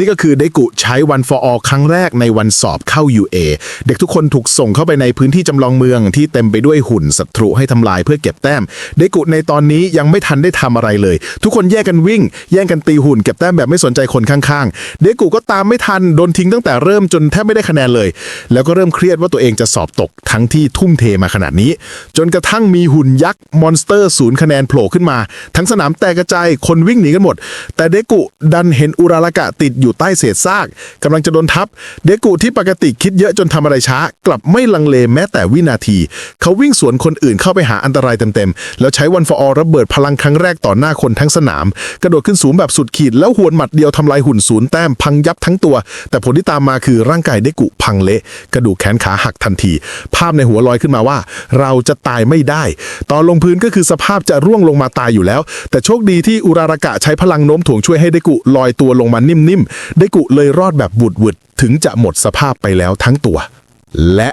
นี่ก็คือเดกุใช้วัน for all ครั้งแรกในวันสอบเข้า UA เด็กทุกคนถูกส่งเข้าไปในพื้นที่จำลองเมืองที่เต็มไปด้วยหุ่นศัตรูให้ทำลายเพื่อเก็บแต้มเดกุในตอนนี้ยังไม่ทันได้ทำอะไรเลย ทุกคนแยกกันวิ่ง แย่งกันตีหุ่นเก็บแต้มแบบไม่สนใจคนข้างๆเดกุก็ตามไม่ทันโดนทิ้งตั้งแต่เริ่มจนแทบไม่ได้คะแนนเลย แล้วก็เริ่มเครียดว่าตัวเองจะสอบตกทั้งที่ทุ่มเทมาขนาดนี้ จนกระทั่งมีหุ่นยักษ์มอนสเตอร์ศูนย์คะแนนโผล่ขึ้นมา ทั้งสนามแตกกระจายคนวิ่งหนีกันหมด แต่เดกุดันเห็นอุรารากะติดอยู่ใต้เศษซากกำลังจะโดนทับ เดกุที่ปกติคิดเยอะจนทำอะไรช้า กลับไม่ลังเลแม้แต่วินาที เขาวิ่งสวนคนอื่นเข้าไปหาอันตรายเต็มๆ แล้วใช้วันฟอร์ระเบิดพลังครั้งแรกต่อหน้าคนทั้งสนาม กระโดดขึ้นสูงแบบสุดขีด แล้วหวนหมัดเดียวทำลายหุ่นศูนย์แต้มพังยับทั้งตัว แต่ผลที่ตามมาคือร่างกายเดกุพังเละ กระดูกแขนขาหักทันที ภาพในหัวลอยขึ้นมาว่า เราจะตายไม่ได้ ตอนลงพื้นก็คือสภาพจะร่วงลงมาตายอยู่แล้ว แต่โชคดีที่อุรารากะใช้พลังโน้มถ่วงช่วยให้เดกุลอยตัวลงมานิ่มๆเดกุเลยรอดแบบบุดหวิดถึงจะหมดสภาพไปแล้วทั้งตัว และ